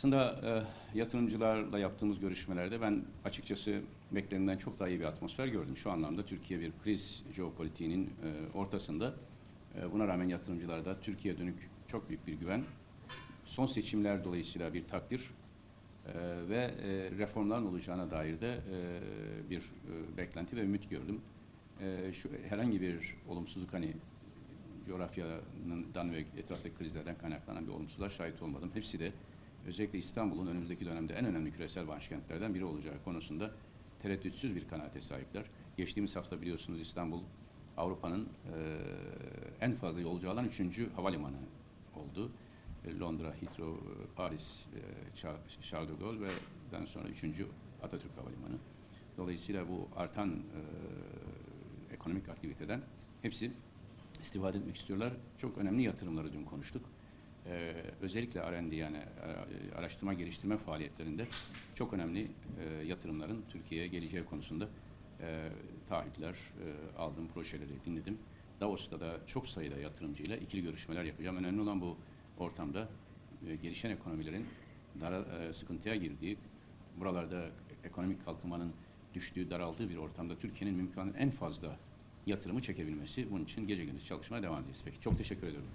Aslında e, yatırımcılarla yaptığımız görüşmelerde ben açıkçası beklenenden çok daha iyi bir atmosfer gördüm. Şu anlamda Türkiye bir kriz jeopolitiğinin e, ortasında. E, buna rağmen yatırımcılarda Türkiye'ye dönük çok büyük bir güven. Son seçimler dolayısıyla bir takdir e, ve e, reformların olacağına dair de e, bir e, beklenti ve ümit gördüm. E, şu herhangi bir olumsuzluk hani coğrafyadan ve etraftaki krizlerden kaynaklanan bir olumsuzluğa şahit olmadım. Hepsi de özellikle İstanbul'un önümüzdeki dönemde en önemli küresel başkentlerden biri olacağı konusunda tereddütsüz bir kanaate sahipler. Geçtiğimiz hafta biliyorsunuz İstanbul Avrupa'nın eee, en fazla yolcu alan üçüncü havalimanı oldu. E, Londra, Heathrow, e, Paris, e, Cha- Charles de Gaulle ve daha sonra üçüncü Atatürk Havalimanı. Dolayısıyla bu artan eee, ekonomik aktiviteden hepsi istifade etmek istiyorlar. Çok önemli yatırımları dün konuştuk. Ee, özellikle R&D yani e, araştırma geliştirme faaliyetlerinde çok önemli e, yatırımların Türkiye'ye geleceği konusunda e, taahhütler e, aldım, projeleri dinledim. Davos'ta da çok sayıda yatırımcıyla ikili görüşmeler yapacağım. Önemli olan bu ortamda e, gelişen ekonomilerin dara, e, sıkıntıya girdiği, buralarda ekonomik kalkınmanın düştüğü, daraldığı bir ortamda Türkiye'nin mümkün en fazla yatırımı çekebilmesi. Bunun için gece gündüz çalışmaya devam edeceğiz. Peki çok teşekkür ediyorum.